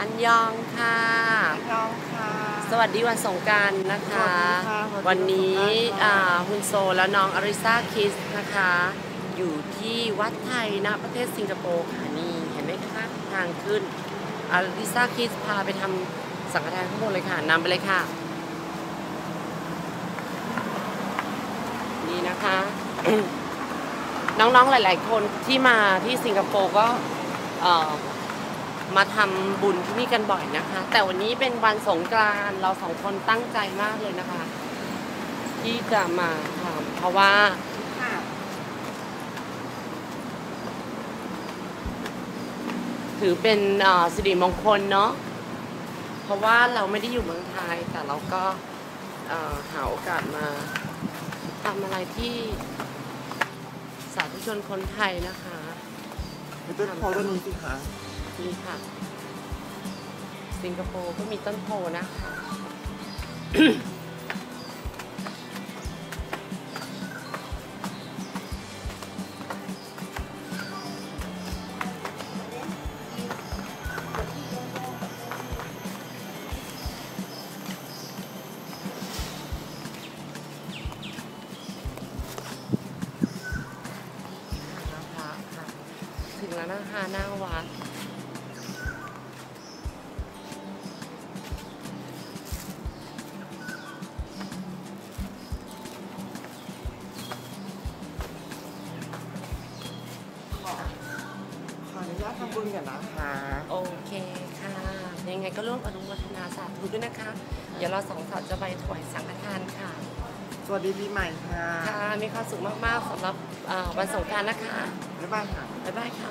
อันยองค่ะน้องค่ะ สวัสดีวันสงกรารนะคะสวัสดีค่ะสวัสดีวันนี้วันสงกรานต์ค่ะอ่าฮุนโซและน้องอาริซาคิสนะคะ อยู่ที่วัดไทยนะประเทศสิงคโปร์ค่ะนี่เห็นไหมคะทางขึ้นอาริซาคิสพาไปทำสังฆทานข้างบนเลยค่ะนำไปเลยค่ะ นี่นะคะ น้องๆหลาย ๆ คนที่มาที่สิงคโปร์ก็เอ่อ มาทำบุญที่นี่กันบ่อยนะคะ แต่วันนี้เป็นวันสงกรานต์เราสองคนตั้งใจมากเลยนะคะ ที่จะมาทำเพราะว่าถือเป็นอ่อสิริมงคลเนาะเพราะว่าเราไม่ได้อยู่เมืองไทย แต่เราก็หาโอกาสมาทำอะไรที่สาธุชนคนไทยนะคะมีต้นโพต้นนี้สิคะ นี่ค่ะ สิงคโปร์ก็มีต้นโพนะคะค่ะค่ะถึงแล้วนะคะหน้าวัด บุญกันนะคะโอเคค่ะ ยังไงก็ร่วมอนุโมทนาสาธุด้วยนะคะ เดี๋ยวเราสองสาวจะไปถวายสังฆทานค่ะ สวัสดีปีใหม่ค่ะ ค่ะ มีความสุขมากๆสำหรับเอ่อวันสงกรารนะคะ บ๊ายบายค่ะ บ๊ายบายค่ะ